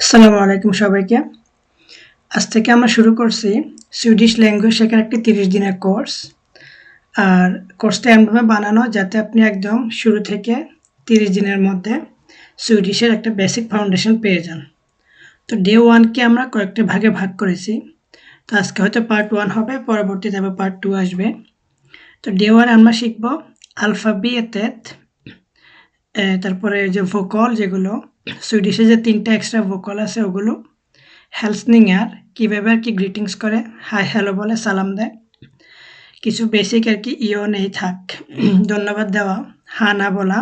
আসসালামু আলাইকুম সবাইকে। আজ থেকে আমরা শুরু করছি সুইডিশ ল্যাঙ্গুয়েজ শেখার একটি তিরিশ দিনের কোর্স আর কোর্সটা এমনভাবে বানানো যাতে আপনি একদম শুরু থেকে তিরিশ দিনের মধ্যে সুইডিশের একটা বেসিক ফাউন্ডেশন পেয়ে যান। তো ডে ওয়ানকে আমরা কয়েকটা ভাগে ভাগ করেছি। তো আজকে হয়তো পার্ট ওয়ান হবে, পরবর্তীতে আবার পার্ট টু আসবে। তো ডে ওয়ান আমরা শিখব আলফাবি এতেত তারপরে যে ভোকল যেগুলো সুইডিশে যে তিনটা এক্সট্রা ভোকল আছে ওগুলো হেলসনিং আর কীভাবে আর কি গ্রিটিংস করে হাই হ্যালো বলে সালাম দেয়। কিছু বেসিক আর কি ইও নেই থাক, ধন্যবাদ দেওয়া, হা, না বলা।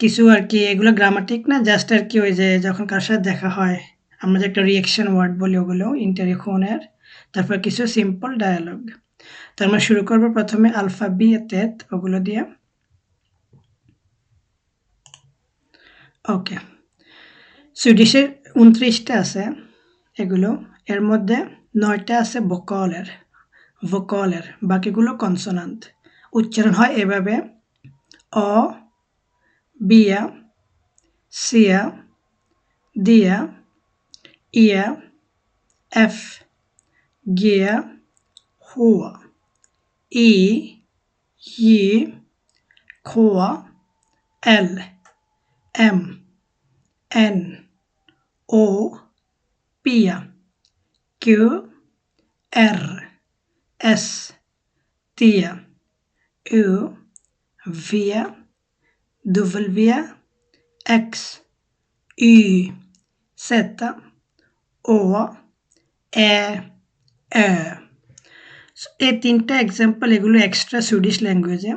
কিছু আর কি এগুলো গ্রামাটিক না জাস্ট আর কি ওই যে যখন কার সাথে দেখা হয়, আমরা যে একটা রিয়েকশন ওয়ার্ড বলি ওগুলো ইন্টারিখনের তারপর কিছু সিম্পল ডায়ালগ তো আমরা শুরু করব প্রথমে আলফা বি তেত ওগুলো দিয়ে। ওকে সুইডিশের উনত্রিশটা আছে এগুলো। এর মধ্যে নয়টা আছে ভোকলের ভোকলের বাকিগুলো কনসোনান্ট উচ্চারণ হয় এভাবে। অ, বিয়া, সিয়া, দিয়া, ইয়া, এফ, গিয়া, হুয়া, ই ই, খোয়া, এল। M, N, O, P, Q, R, S, T, U, V, W, X, Y, Z Å Ä Ö. এই তিনটা এক্সাম্পল এগুলো এক্সট্রা সুইডিশ ল্যাঙ্গুয়েজে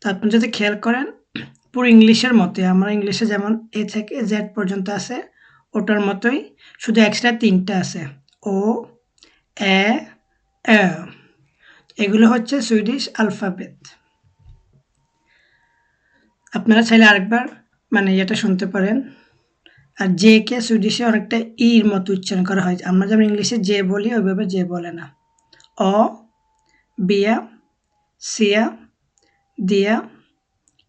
তো আপনি যদি খেয়াল করেন পুরো ইংলিশের মতোই। আমরা ইংলিশে যেমন এ থেকে জেড পর্যন্ত আছে, ওটার মতোই শুধু এক্সট্রা তিনটা আছে। ও, এ এগুলো হচ্ছে সুইডিশ আলফাবেট। আপনারা চাইলে আরেকবার মানে এটা শুনতে পারেন। আর জে কে সুইডিশে অনেকটা ইর মতো উচ্চারণ করা হয়। আমরা যেমন ইংলিশে যে বলি, ওইভাবে যে বলে না। অ, বিয়া, সিয়া, দিয়া।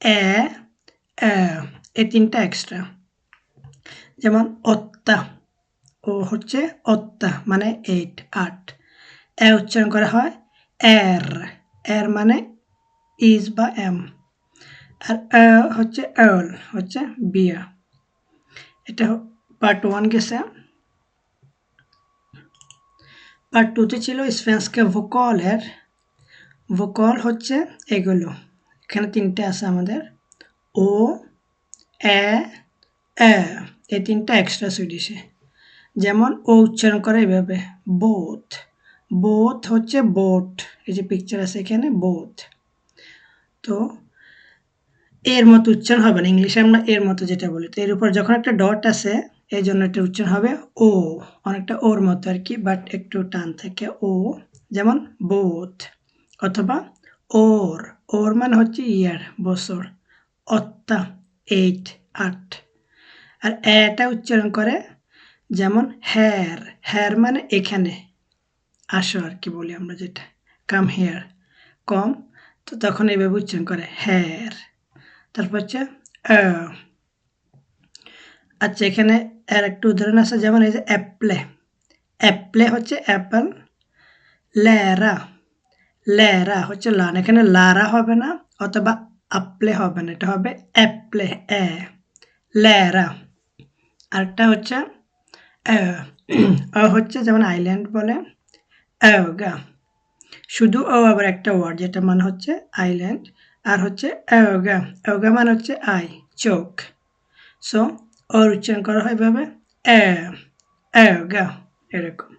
Ä এই তিনটা এক্সট্রা যেমন অত্তা, ও হচ্ছে অত্তা মানে এইট আট। এ উচ্চারণ করা হয় এর। এর মানে ইজ বা এম আর হচ্ছে এল হচ্ছে বিয়া এটা পার্ট ওয়ান গেছে। পার্ট টুতে ছিল স্পেন্সকে ভোকলের ভোকল হচ্ছে এগুলো। এখানে তিনটে আছে আমাদের। ও, এ এ, এই তিনটা এক্সট্রা সুইডিশে যেমন ও উচ্চারণ করে এভাবে বোথ বোথ হচ্ছে বোট, এই যে পিকচার আছে এখানে বোথ তো এর মতো উচ্চারণ হবে না ইংলিশে আমরা এর মতো যেটা বলি। তো এর উপর যখন একটা ডট আছে এই জন্য একটা উচ্চারণ হবে ও। অনেকটা ওর মতো আর কি বাট একটু টান থাকে ও। যেমন বোথ অথবা ওর ওর মানে হচ্ছে ইয়ার বছর। অত্তা এইট আট। আর এটা উচ্চারণ করে যেমন হ্যার হ্যার মানে এখানে। আসো আর কি বলি আমরা যেটা। কাম হেয়ার কম তো তখন এইভাবে উচ্চারণ করে হ্যার তারপর হচ্ছে আচ্ছা এখানে আর একটু উদাহরণ আছে, যেমন এই যে অ্যাপ্লে অ্যাপ্লে হচ্ছে অ্যাপল ল্যারা ল্যারা হচ্ছে লান এখানে লারা হবে না, অথবা আপলে হবে না, এটা হবে অ্যাপ্লে এ। ল্যারা আরেকটা হচ্ছে হচ্ছে যেমন আইল্যান্ড বলে অগা শুধু ও আবার একটা ওয়ার্ড যেটা মানে হচ্ছে আইল্যান্ড আর হচ্ছে অগা অগা মানে হচ্ছে আই চোখ। সো ওর উচ্চারণ করা হয় এভাবে অগা এরকম।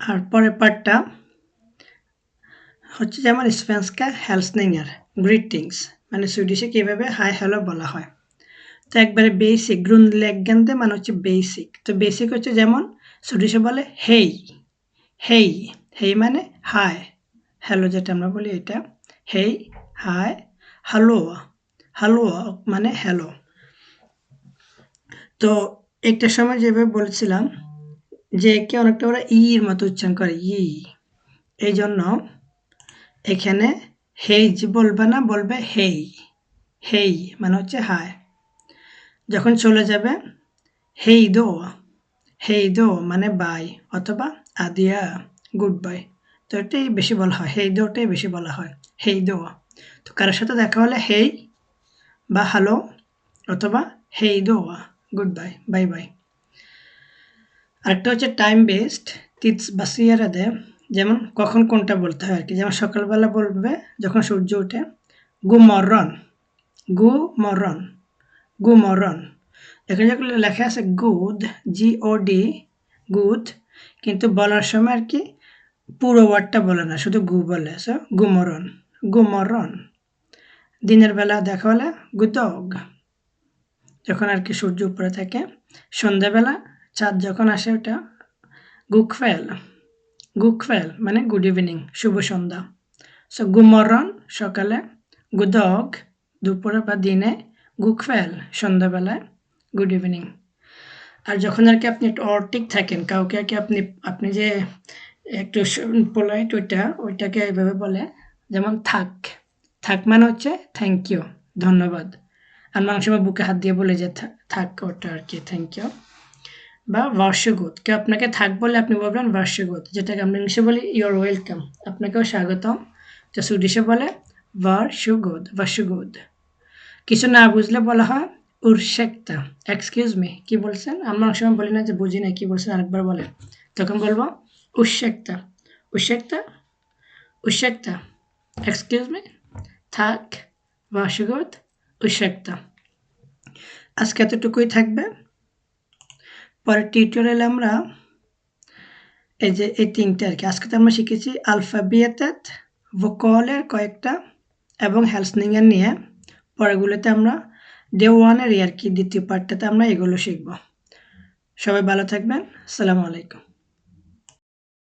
আর পরের পার্টটা হচ্ছে যেমন স্পেন্সকা হ্যালসনিংয়ের গ্রিটিংস মানে সুইডিশে কীভাবে হাই হ্যালো বলা হয়। তো একবারে বেসিক গ্রুন লেগ্যান্তে মানে হচ্ছে বেসিক তো বেসিক হচ্ছে যেমন সুইডিশে বলে হেই হেই হেই মানে হাই। হ্যালো যেটা আমরা বলি এটা। হেই, হাই হ্যালো হ্যালো মানে হ্যালো। তো একটা সময় যেভাবে বলছিলাম যে কে অনেকটা ওরা ইর মতো উচ্চারণ করে, ই। এই জন্য এখানে হেইজ বলবে না, বলবে হেই। হেই মানে হচ্ছে হায়। যখন চলে যাবে, হেই দো হেই দো মানে বাই অথবা আদিয়া, গুড বাই। তো এটাই বেশি বলা হয়, হেই দোটাই বেশি বলা হয়, হেই দো। তো কারোর সাথে দেখা হলে হেই বা হ্যালো অথবা হেই দো, গুড বাই বাই বাই। আরেকটা হচ্ছে টাইম বেসড তিটস বাসিয়ারাদে যেমন কখন কোনটা বলতে হয় আর কি যেমন সকালবেলা বলবে যখন সূর্য ওঠে গু মরন গু মরন গু মরন এখানে যেগুলো লেখা আছে গুদ জি ও ডি গুদ কিন্তু বলার সময় আর কি পুরো ওয়ার্ডটা বলে না, শুধু গু বলে। সো গুমরন গুমরন দিনের বেলা দেখা হলে গুদগ যখন আর কি সূর্য উপরে থাকে, সন্ধ্যাবেলা চাঁদ যখন আসে ওটা, গুকফেল গুকফেল মানে গুড ইভিনিং শুভ সন্ধ্যা। সো গুমরন সকালে গুদগ দুপুরে বা দিনে, গুকফেল, সন্ধ্যাবেলায় গুড ইভিনিং আর যখন আর কি আপনি একটু অর্টিক থাকেন, কাউকে আর কি আপনি আপনি যে একটু পোলাইট ওইটা, ওইটাকে এইভাবে বলে, যেমন থাক। থাক মানে হচ্ছে থ্যাংক ইউ ধন্যবাদ। আর মাংস বা বুকে হাত দিয়ে বলে যে থাক ওটা আর কি থ্যাংক ইউ বা বর্ষগুত কেউ আপনাকে থাক বলে আপনি বলবেন বর্ষগুত যেটাকে আমরা ইংলিশে বলি ইউর ওয়েলকাম আপনাকেও স্বাগতম। তো সুডিশে বলে বর্ষগুদ বর্ষগুদ কিছু না বুঝলে বলা হয় উর্শেকটা এক্সকিউজ মি কি বলছেন? আমরা অনেক সময় বলি না যে বুঝি না কি বলছেন? আরেকবার বলে তখন বলব উর্শেকটা উর্শেকটা উর্শেকটা এক্সকিউজ মি থাক বর্ষগুদ উর্শেকটা আজকে এতটুকুই থাকবে। পরের টিউটোরিয়ালে আমরা এই যে এই তিনটে আর কি। আজকে তো আমরা শিখেছি আলফাবিয়াত ভোকলের কয়েকটা এবং হেলসনিংয়ের নিয়ে। পরেগুলোতে আমরা ডে ওয়ানের আর কি দ্বিতীয় পার্টটাতে আমরা এগুলো শিখব। সবাই ভালো থাকবেন। সালামু আলাইকুম।